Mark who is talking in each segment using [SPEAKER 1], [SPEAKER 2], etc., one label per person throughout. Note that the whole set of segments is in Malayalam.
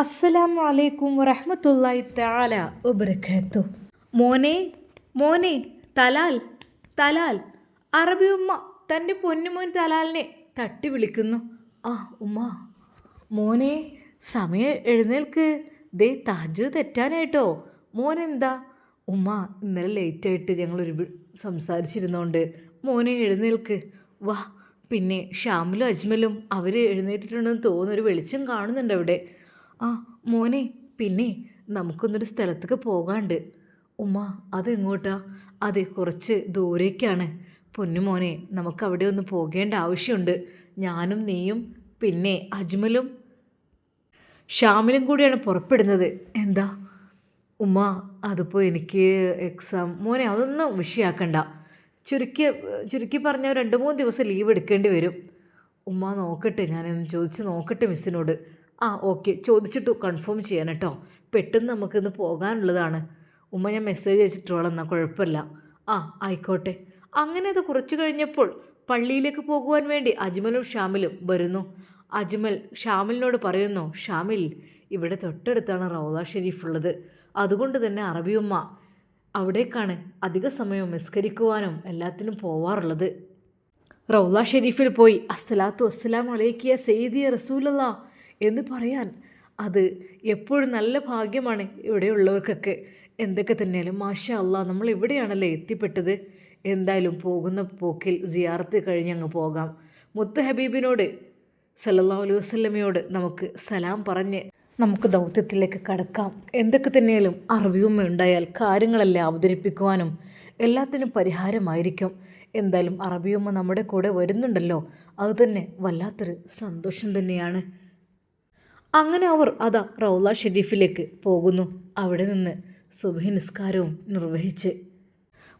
[SPEAKER 1] അസ്സലാമു അലൈക്കും വറഹ്മത്തുള്ളാഹി തആല ഉബ്രഖത്തു മോനെ മോനെ തലാൽ തലാൽ. അറബി ഉമ്മ തന്റെ പൊന്നുമോൻ തലാലിനെ തട്ടി വിളിക്കുന്നു. ആ ഉമ്മ. മോനെ സമയം എഴുന്നേൽക്ക്. ദേ താജ് തെറ്റാനായിട്ടോ. മോനെന്താ? ഉമ്മ ഇന്നലെ ലേറ്റായിട്ട് ഞങ്ങൾ ഒരു സംസാരിച്ചിരുന്നോണ്ട് മോനെ എഴുന്നേൽക്ക്. വാ പിന്നെ ഷാമിലും അജ്മലും അവർ എഴുന്നേറ്റിട്ടുണ്ടെന്ന് തോന്നുന്നൊരു വെളിച്ചം കാണുന്നുണ്ട് അവിടെ ആ മോനെ പിന്നെ നമുക്കൊന്നൊരു സ്ഥലത്തേക്ക് പോകാണ്ട്. ഉമ്മ അതെങ്ങോട്ടാ? അതെ കുറച്ച് ദൂരേക്കാണ്. പൊന്നു മോനെ നമുക്ക് അവിടെ ഒന്ന് പോകേണ്ട ആവശ്യമുണ്ട്. ഞാനും നീയും പിന്നെ അജ്മലും ഷാമിലും കൂടിയാണ് പുറപ്പെടുന്നത്. എന്താ? ഉമ്മ അതിപ്പോൾ എനിക്ക് എക്സാം മോനെ അതൊന്നും വിഷയാക്കണ്ട. ചുരുക്കി ചുരുക്കി പറഞ്ഞാൽ രണ്ട് മൂന്ന് ദിവസം ലീവ് എടുക്കേണ്ടി വരും. ഉമ്മ നോക്കട്ടെ ഞാനൊന്ന് ചോദിച്ച് നോക്കട്ടെ മിസ്സിനോട് ആ ഓക്കെ. ചോദിച്ചിട്ട് കൺഫേം ചെയ്യാൻ കേട്ടോ. പെട്ടെന്ന് നമുക്കിന്ന് പോകാനുള്ളതാണ്. ഉമ്മ ഞാൻ മെസ്സേജ് അയച്ചിട്ടോളാം എന്നാൽ കുഴപ്പമില്ല. ആ ആയിക്കോട്ടെ. അങ്ങനെ അത് കുറച്ച് കഴിഞ്ഞപ്പോൾ പള്ളിയിലേക്ക് പോകുവാൻ വേണ്ടി അജ്മലും ഷാമിലും വരുന്നു. അജ്മൽ ഷാമിലിനോട് പറയുന്നു ഷാമിൽ ഇവിടെ തൊട്ടടുത്താണ് റൗദ ഷെരീഫ് ഉള്ളത്. അതുകൊണ്ട് തന്നെ അറബിയുമ്മ അവിടേക്കാണ് അധിക സമയം നിസ്കരിക്കുവാനും എല്ലാത്തിനും പോവാറുള്ളത്. റൗല ഷെരീഫിൽ പോയി അസ്സലാത്തു അസ്സലാം അലൈക്കിയ സെയ്ദിയ റസൂലല്ല എന്ന് പറയാൻ അത് എപ്പോഴും നല്ല ഭാഗ്യമാണ് ഇവിടെയുള്ളവർക്കൊക്കെ. എന്തൊക്കെ തന്നെയാലും മാഷ അല്ല നമ്മൾ എവിടെയാണല്ലോ എത്തിപ്പെട്ടത്? എന്തായാലും പോകുന്ന പോക്കിൽ സിയാറത്ത് കഴിഞ്ഞ് അങ്ങ് പോകാം. മുത്ത് ഹബീബിനോട് സല്ലല്ലാഹു അലൈഹി വസ്ലമയോട് നമുക്ക് സലാം പറഞ്ഞ് നമുക്ക് ദൗത്യത്തിലേക്ക് കടക്കാം. എന്തൊക്കെ തന്നെയാലും അറിവുമ്മ ഉണ്ടായാൽ കാര്യങ്ങളെല്ലാം അവതരിപ്പിക്കുവാനും എല്ലാത്തിനും പരിഹാരമായിരിക്കും. എന്തായാലും അറബിയമ്മ നമ്മുടെ കൂടെ വരുന്നുണ്ടല്ലോ. അതുതന്നെ വല്ലാത്തൊരു സന്തോഷം തന്നെയാണ്. അങ്ങനെ അവർ അതാ റൗല ഷെരീഫിലേക്ക് പോകുന്നു. അവിടെ നിന്ന് സുബഹി നിസ്കാരവും നിർവഹിച്ച്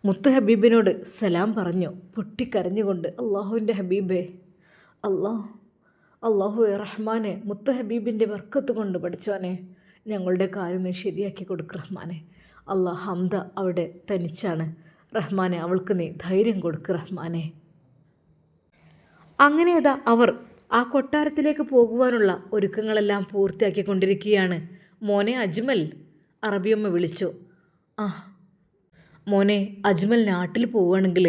[SPEAKER 1] മുത്ത് ഹബീബിനോട് സലാം പറഞ്ഞു. പൊട്ടിക്കരഞ്ഞുകൊണ്ട് അള്ളാഹുവിന്റെ ഹബീബേ അള്ളാഹ് അള്ളാഹു റഹ്മാനെ മുത്ത് ഹബീബിന്റെ വർക്കത്ത് കൊണ്ട് പഠിച്ചോനെ ഞങ്ങളുടെ കാര്യം നീ ശരിയാക്കി കൊടുക്ക് റഹ്മാനെ. അള്ളാഹ് ഹംദ അവിടെ തനിച്ചാണ്. റഹ്മാനെ അവൾക്ക് നീ ധൈര്യം കൊടുക്ക് റഹ്മാനെ. അങ്ങനെ അതാ അവർ ആ കൊട്ടാരത്തിലേക്ക് പോകുവാനുള്ള ഒരുക്കങ്ങളെല്ലാം പൂർത്തിയാക്കിക്കൊണ്ടിരിക്കുകയാണ്. മോനെ അജ്മൽ അറബിയമ്മ വിളിച്ചു. ആ മോനെ അജ്മൽ നാട്ടിൽ പോവുകയാണെങ്കിൽ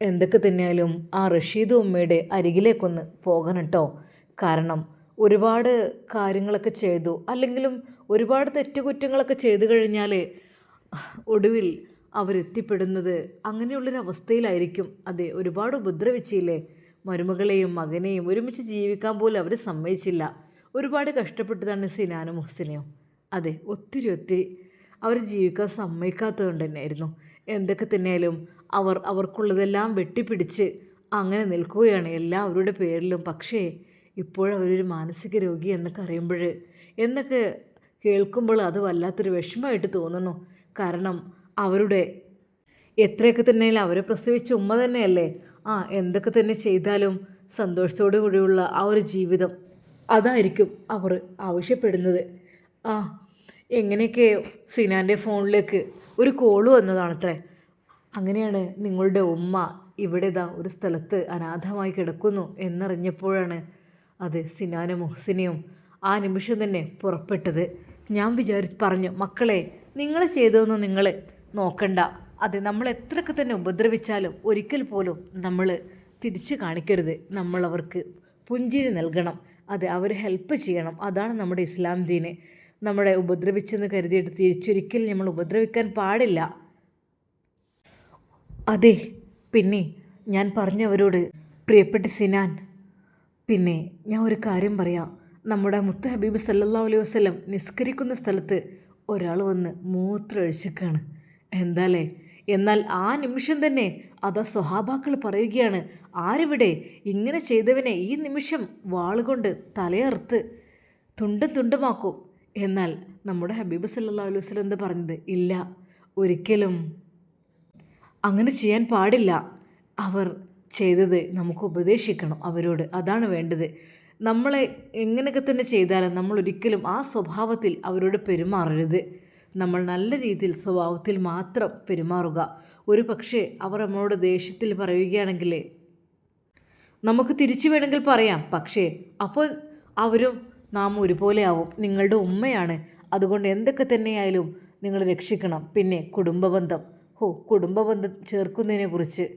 [SPEAKER 1] എന്തൊക്കെ തന്നെയായാലും ആ റഷീദ് ഉമ്മയുടെ അരികിലേക്കൊന്ന് പോകണം കേട്ടോ കാരണം ഒരുപാട് കാര്യങ്ങളൊക്കെ ചെയ്തു. അല്ലെങ്കിലും ഒരുപാട് തെറ്റുകുറ്റങ്ങളൊക്കെ ചെയ്തു കഴിഞ്ഞാൽ ഒടുവിൽ അവരെത്തിപ്പെടുന്നത് അങ്ങനെയുള്ളൊരവസ്ഥയിലായിരിക്കും. അതെ ഒരുപാട് ഉപദ്രവിച്ചില്ലേ? മരുമകളെയും മകനെയും ഒരുമിച്ച് ജീവിക്കാൻ പോലും അവർ സമ്മതിച്ചില്ല. ഒരുപാട് കഷ്ടപ്പെട്ടതാണ് സിനാനും മുഹ്സിനെയും. അതെ ഒത്തിരി ഒത്തിരി അവർ ജീവിക്കാൻ സമ്മതിക്കാത്തതുകൊണ്ട് തന്നെയായിരുന്നു എന്തൊക്കെ തന്നെയാലും അവർ അവർക്കുള്ളതെല്ലാം വെട്ടിപ്പിടിച്ച് അങ്ങനെ നിൽക്കുകയാണ് എല്ലാവരുടെ പേരിലും. പക്ഷേ ഇപ്പോഴവരൊരു മാനസിക രോഗി എന്നൊക്കെ അറിയുമ്പോൾ എന്നൊക്കെ കേൾക്കുമ്പോൾ അത് വല്ലാത്തൊരു വിഷമമായിട്ട് തോന്നുന്നു. കാരണം അവരുടെ എത്രയൊക്കെ തന്നെയാലും അവരെ പ്രസവിച്ച ഉമ്മ തന്നെയല്ലേ? ആ എന്തൊക്കെ തന്നെ ചെയ്താലും സന്തോഷത്തോടു കൂടിയുള്ള ആ ഒരു ജീവിതം അതായിരിക്കും അവർ ആവശ്യപ്പെടുന്നത്. ആ എങ്ങനെയൊക്കെ സിനാന്റെ ഫോണിലേക്ക് ഒരു കോൾ വന്നതാണത്രേ? അങ്ങനെയാണ് നിങ്ങളുടെ ഉമ്മ ഇവിടെ ഇതാ ഒരു സ്ഥലത്ത് അനാഥമായി കിടക്കുന്നു എന്നറിഞ്ഞപ്പോഴാണ് അത് സിനാനും മുഹ്സിനെയും ആ നിമിഷം തന്നെ പുറപ്പെട്ടത്. ഞാൻ വിചാരി പറഞ്ഞു മക്കളെ നിങ്ങൾ ചെയ്തതൊന്നും നിങ്ങൾ നോക്കണ്ട. അതെ നമ്മൾ എത്രയൊക്കെ തന്നെ ഉപദ്രവിച്ചാലും ഒരിക്കൽ പോലും നമ്മൾ തിരിച്ചു കാണിക്കരുത്. നമ്മളവർക്ക് പുഞ്ചിരി നൽകണം. അത് അവർ ഹെൽപ്പ് ചെയ്യണം. അതാണ് നമ്മുടെ ഇസ്ലാം ദീന്. നമ്മളെ ഉപദ്രവിച്ചെന്ന് കരുതിയിട്ട് തിരിച്ചൊരിക്കലും നമ്മൾ ഉപദ്രവിക്കാൻ പാടില്ല. അതെ പിന്നെ ഞാൻ പറഞ്ഞവരോട് പ്രിയപ്പെട്ട സിനാൻ പിന്നെ ഞാൻ ഒരു കാര്യം പറയാം. നമ്മുടെ മുത്ത ഹബീബ് സല്ലാ അലൈഹി വസ്ലം നിസ്കരിക്കുന്ന സ്ഥലത്ത് ഒരാൾ വന്ന് മൂത്രമൊഴിച്ചേക്കാണ് എന്താലേ എന്നാൽ ആ നിമിഷം തന്നെ അതാ സ്വഹാബാക്കൾ പറയുകയാണ് ആരിവിടെ ഇങ്ങനെ ചെയ്തവനെ ഈ നിമിഷം വാളുകൊണ്ട് തലയറുത്ത് തുണ്ടും തുണ്ടുമാക്കും? എന്നാൽ നമ്മുടെ ഹബീബ് സല്ലാ അലൈഹി വസല്ലം എന്ത് പറഞ്ഞത്? ഇല്ല ഒരിക്കലും അങ്ങനെ ചെയ്യാൻ പാടില്ല. അവർ ചെയ്തത് നമുക്ക് ഉപദേശിക്കണം അവരോട് അതാണ് വേണ്ടത്. നമ്മളെ എങ്ങനെയൊക്കെ തന്നെ ചെയ്താലും നമ്മൾ ഒരിക്കലും ആ സ്വഭാവത്തിൽ അവരോട് പെരുമാറരുത്. നമ്മൾ നല്ല രീതിയിൽ സ്വഭാവത്തിൽ മാത്രം പെരുമാറുക. ഒരു പക്ഷേ അവർ നമ്മളോട് ദേഷ്യത്തിൽ പറയുകയാണെങ്കിൽ നമുക്ക് തിരിച്ചു വേണമെങ്കിൽ പറയാം. പക്ഷേ അപ്പോൾ അവരും നാം ഒരുപോലെയാവും നിങ്ങളുടെ ഉമ്മയാണ്. അതുകൊണ്ട് എന്തൊക്കെ തന്നെയായാലും നിങ്ങൾ രക്ഷിക്കണം. പിന്നെ കുടുംബബന്ധം. ഹോ കുടുംബബന്ധം ചേർക്കുന്നതിനെക്കുറിച്ച്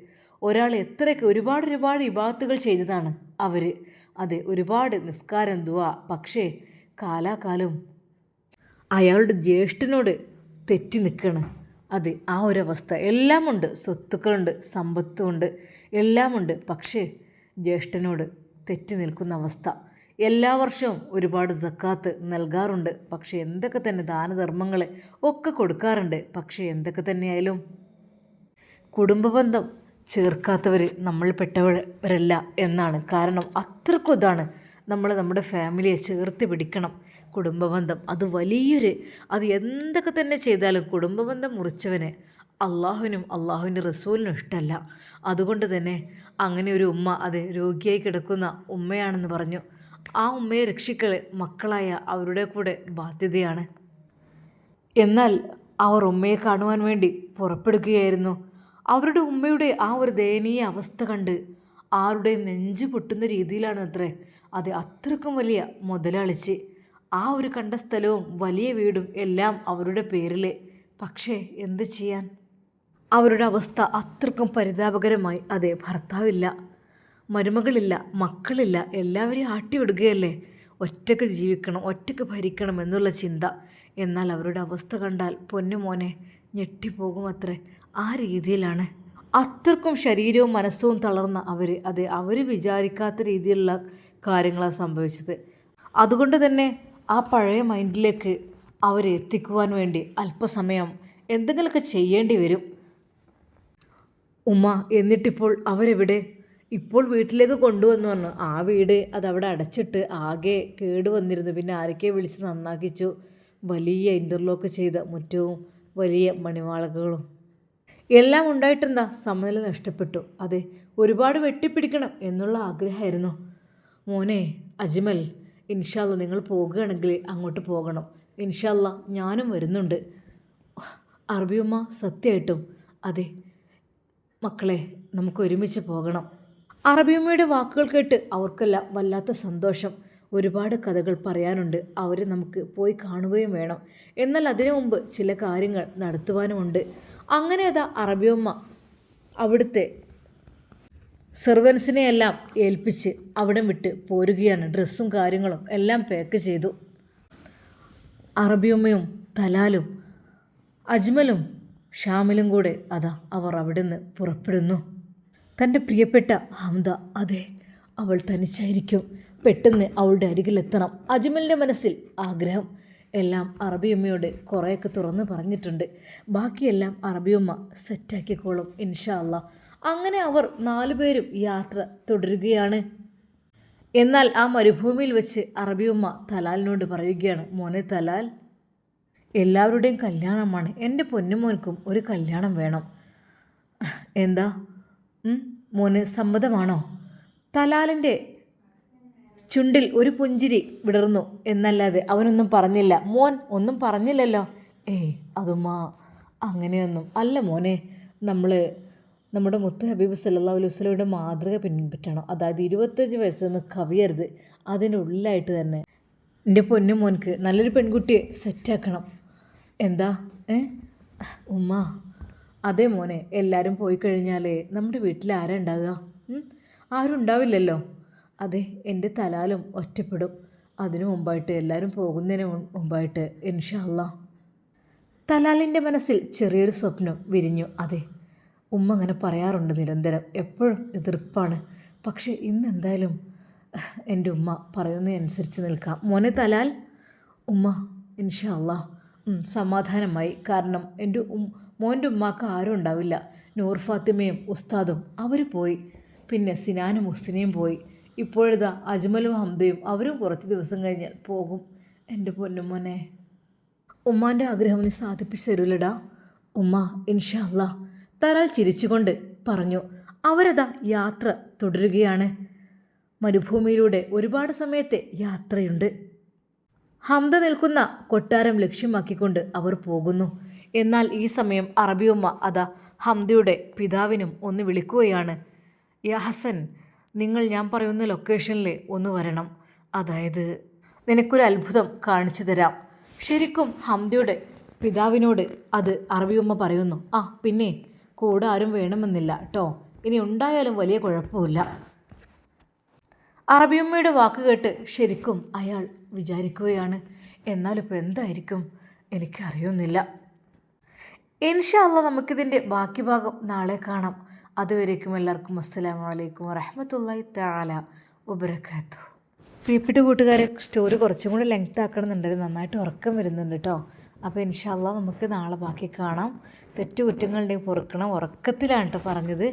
[SPEAKER 1] ഒരാൾ എത്രയൊക്കെ ഒരുപാട് ഒരുപാട് വിഭാഗത്തുകൾ ചെയ്തതാണ് അവർ അതെ ഒരുപാട് നിസ്കാരം ദുവാ പക്ഷേ കാലാകാലം അയാളുടെ ജ്യേഷ്ഠനോട് തെറ്റി നിൽക്കണം. അതെ ആ ഒരവസ്ഥ. എല്ലാമുണ്ട്. സ്വത്തുക്കളുണ്ട് സമ്പത്തുമുണ്ട് എല്ലാമുണ്ട്. പക്ഷേ ജ്യേഷ്ഠനോട് തെറ്റി നിൽക്കുന്ന അവസ്ഥ. എല്ലാ വർഷവും ഒരുപാട് സക്കാത്ത് നൽകാറുണ്ട്. പക്ഷേ എന്തൊക്കെ തന്നെ ദാനധർമ്മങ്ങൾ ഒക്കെ കൊടുക്കാറുണ്ട്. പക്ഷേ എന്തൊക്കെ തന്നെയായാലും കുടുംബബന്ധം ചേർക്കാത്തവർ നമ്മൾ പെട്ടവരല്ല എന്നാണ്. കാരണം അത്രക്കും ഇതാണ് നമ്മൾ നമ്മുടെ ഫാമിലിയെ ചേർത്ത് പിടിക്കണം. കുടുംബബന്ധം. അത് വലിയൊരു അത് എന്തൊക്കെ തന്നെ ചെയ്താലും കുടുംബബന്ധം മുറിച്ചവന് അള്ളാഹുവിനും അള്ളാഹുവിന്റെ റസൂലിനും ഇഷ്ടമല്ല അതുകൊണ്ട് തന്നെ അങ്ങനെ ഒരു ഉമ്മ അത് രോഗിയായി കിടക്കുന്ന ഉമ്മയാണെന്ന് പറഞ്ഞു. ആ ഉമ്മയെ രക്ഷിക്കൽ മക്കളായ അവരുടെ കൂടെ ബാധ്യതയാണ്. എന്നാൽ അവർ ഉമ്മയെ കാണുവാൻ വേണ്ടി പുറപ്പെടുകയായിരുന്നു. അവരുടെ ഉമ്മയുടെ ആ ഒരു ദയനീയ അവസ്ഥ കണ്ട് ആരുടെ നെഞ്ചു പൊട്ടുന്ന രീതിയിലാണ് അത്രേ അത് അത്രക്കും വലിയ മുതലാളിച്ച്. ആ ഒരു കണ്ട സ്ഥലവും വലിയ വീടും എല്ലാം അവരുടെ പേരിൽ പക്ഷേ എന്ത് ചെയ്യാൻ? അവരുടെ അവസ്ഥ അത്രക്കും പരിതാപകരമായി. അതെ ഭർത്താവില്ല മരുമകളില്ല മക്കളില്ല എല്ലാവരെയും ആട്ടിവിടുകയല്ലേ? ഒറ്റയ്ക്ക് ജീവിക്കണം ഒറ്റയ്ക്ക് ഭരിക്കണം എന്നുള്ള ചിന്ത. എന്നാൽ അവരുടെ അവസ്ഥ കണ്ടാൽ പൊന്നുമോനെ ഞെട്ടിപ്പോകും അത്രേ ആ രീതിയിലാണ്. അത്രക്കും ശരീരവും മനസ്സും തളർന്ന അവർ അത് അവർ വിചാരിക്കാത്ത രീതിയിലുള്ള കാര്യങ്ങളാണ് സംഭവിച്ചത്. അതുകൊണ്ട് തന്നെ ആ പഴയ മൈൻഡിലേക്ക് അവരെ എത്തിക്കുവാൻ വേണ്ടി അല്പസമയം എന്തെങ്കിലുമൊക്കെ ചെയ്യേണ്ടി വരും. ഉമ്മ എന്നിട്ടിപ്പോൾ അവരെവിടെ? ഇപ്പോൾ വീട്ടിലേക്ക് കൊണ്ടുവന്നു പറഞ്ഞു ആ വീട് അതവിടെ അടച്ചിട്ട് ആകെ കേട് വന്നിരുന്നു. പിന്നെ ആരൊക്കെ വിളിച്ച് നന്നാക്കിച്ചു. വലിയ ഇന്റർലോക്ക് ചെയ്ത മുറ്റവും വലിയ മണിവാളകളും. എല്ലാം ഉണ്ടായിട്ടെന്താ? സമനില നഷ്ടപ്പെട്ടു. അതെ ഒരുപാട് വെട്ടിപ്പിടിക്കണം എന്നുള്ള ആഗ്രഹമായിരുന്നു. മോനെ അജ്മൽ ഇൻഷാല്ല നിങ്ങൾ പോകുകയാണെങ്കിൽ അങ്ങോട്ട് പോകണം. ഇൻഷാല്ല ഞാനും വരുന്നുണ്ട്. അറബിയമ്മ സത്യമായിട്ടും. അതെ മക്കളെ നമുക്ക് ഒരുമിച്ച് പോകണം. അറബിയമ്മയുടെ വാക്കുകൾ കേട്ട് അവർക്കെല്ലാം വല്ലാത്ത സന്തോഷം. ഒരുപാട് കഥകൾ പറയാനുണ്ട്. അവരെ നമുക്ക് പോയി കാണുകയും വേണം. എന്നാൽ അതിനു മുമ്പ് ചില കാര്യങ്ങൾ നടത്തുവാനുമുണ്ട്. അങ്ങനെ അതാ അറബിയമ്മ അവിടുത്തെ സെർവൻസിനെ എല്ലാം ഏൽപ്പിച്ച് അവിടം വിട്ട് പോരുകയാണ്. ഡ്രസ്സും കാര്യങ്ങളും എല്ലാം പാക്ക് ചെയ്തു. അറബിയമ്മയും തലാലും അജ്മലും ഷാമിലും കൂടെ അതാ അവർ അവിടെ നിന്ന് പുറപ്പെടുന്നു. തന്റെ പ്രിയപ്പെട്ട ഹംദ അതെ അവൾ തനിച്ചായിരിക്കും. പെട്ടെന്ന് അവളുടെ അരികിലെത്തണം. അജ്മലിന്റെ മനസ്സിൽ ആഗ്രഹം. എല്ലാം അറബിയമ്മയോട് കുറേയൊക്കെ തുറന്ന് പറഞ്ഞിട്ടുണ്ട്. ബാക്കിയെല്ലാം അറബിയമ്മ സെറ്റാക്കിക്കോളും ഇൻഷാല്ല അങ്ങനെ അവർ നാലുപേരും യാത്ര തുടരുകയാണ്. എന്നാൽ ആ മരുഭൂമിയിൽ വെച്ച് അറബിയമ്മ തലാലിനോട് പറയുകയാണ് മോനെ തലാൽ എല്ലാവരുടെയും കല്യാണമാണ്. എന്റെ പൊന്നുമോൻക്കും ഒരു കല്യാണം വേണം. എന്താ? മോന് സമ്മതമാണോ? തലാലിന്റെ ചുണ്ടിൽ ഒരു പുഞ്ചിരി വിടർന്നു. എന്നല്ലാതെ അവനൊന്നും പറഞ്ഞില്ല. മോൻ ഒന്നും പറഞ്ഞില്ലല്ലോ. ഏയ് അതുമാ അങ്ങനെയൊന്നും. അല്ല മോനെ നമ്മൾ നമ്മുടെ മുത്ത് ഹബീബ് സല്ലാ അലൈഹി വസ്ലയുടെ മാതൃക പിൻപറ്റണം അതായത് ഇരുപത്തഞ്ച് വയസ്സൊന്നും കവിയരുത്. അതിനുള്ളിലായിട്ട് തന്നെ. എന്റെ പൊന്നു മോൻക്ക് നല്ലൊരു പെൺകുട്ടിയെ സെറ്റാക്കണം. എന്താ? ഏ? ഉമ്മ. അതേ മോനെ എല്ലാവരും പോയി കഴിഞ്ഞാൽ നമ്മുടെ വീട്ടിൽ ആരാ ഉണ്ടാകുക ആരും ഉണ്ടാവില്ലല്ലോ. അതെ എന്റെ തലാലും ഒറ്റപ്പെടും. അതിനു മുമ്പായിട്ട് എല്ലാവരും പോകുന്നതിന് മുമ്പായിട്ട് ഇൻഷാ അല്ലാ തലാലിന്റെ മനസ്സിൽ ചെറിയൊരു സ്വപ്നം വിരിഞ്ഞു. അതെ ഉമ്മ അങ്ങനെ പറയാറുണ്ട് നിരന്തരം. എപ്പോഴും എതിർപ്പാണ്. പക്ഷേ ഇന്ന് എന്തായാലും എന്റെ ഉമ്മ പറയുന്നതനുസരിച്ച് നിൽക്കാം. മോനെ തലാൽ. ഉമ്മ ഇൻഷാ അല്ലാ സമാധാനമായി. കാരണം എന്റെ ഉം മോന്റെ ഉമ്മാക്ക് ആരും ഉണ്ടാവില്ല. നൂർ ഫാത്തിമയും ഉസ്താദും അവർ പോയി. പിന്നെ സിനാനും ഉസ്സിനെയും പോയി. ഇപ്പോഴിതാ അജ്മലും ഹംദയും അവരും കുറച്ച് ദിവസം കഴിഞ്ഞാൽ പോകും. എന്റെ പൊന്നുമോനെ ഉമ്മാന്റെ ആഗ്രഹം നീ സാധിപ്പിച്ചു തരൂലടാ. ഉമ്മ ഇൻഷല്ല തലാൽ ചിരിച്ചുകൊണ്ട് പറഞ്ഞു അവരതാ യാത്ര തുടരുകയാണ്. മരുഭൂമിയിലൂടെ ഒരുപാട് സമയത്തെ യാത്രയുണ്ട്. ഹംദ നിൽക്കുന്ന കൊട്ടാരം ലക്ഷ്യമാക്കിക്കൊണ്ട് അവർ പോകുന്നു. എന്നാൽ ഈ സമയം അറബിയുമ്മ അതാ ഹംദയുടെ പിതാവിനും ഒന്ന് വിളിക്കുകയാണ്. യാ ഹസൻ നിങ്ങൾ ഞാൻ പറയുന്ന ലൊക്കേഷനിൽ ഒന്ന് വരണം. അതായത് നിനക്കൊരു അത്ഭുതം കാണിച്ചു തരാം. ശരിക്കും ഹംദയുടെ പിതാവിനോട് അത് അറബിയമ്മ പറയുന്നു. ആ പിന്നെ കൂടെ ആരും വേണമെന്നില്ല കേട്ടോ ഇനി ഉണ്ടായാലും വലിയ കുഴപ്പമില്ല. അറബിയമ്മയുടെ വാക്ക് കേട്ട് ശരിക്കും അയാൾ വിചാരിക്കുകയാണ്. എന്നാലിപ്പോൾ എന്തായിരിക്കും? എനിക്കറിയുന്നില്ല. ഇൻഷാല്ല നമുക്കിതിന്റെ ബാക്കി ഭാഗം നാളെ കാണാം. അതുവരേക്കും എല്ലാവർക്കും അസ്സലാമു അലൈക്കും വറഹമത്തല്ലായി താല ഉപരക്കാത്തു പ്രിയപ്പെട്ട കൂട്ടുകാരെ സ്റ്റോറി കുറച്ചും കൂടി ലെങ്ത് ആക്കണമെന്നുണ്ടായിരുന്നു നന്നായിട്ട് ഉറക്കം വരുന്നുണ്ട് കേട്ടോ അപ്പോൾ ഇൻഷാല്ല നമുക്ക് നാളെ ബാക്കി കാണാം. തെറ്റുകുറ്റങ്ങളുണ്ടെങ്കിൽ പൊറുക്കണം. ഉറക്കത്തിലാണ് കേട്ടോ പറഞ്ഞത്.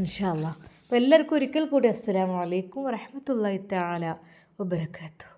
[SPEAKER 1] ഇൻഷാല്ല അപ്പോൾ എല്ലാവർക്കും ഒരിക്കൽ കൂടി അസ്സലാമു അലൈക്കും വറഹമത്തല്ലായി താല വബറകാത്തു.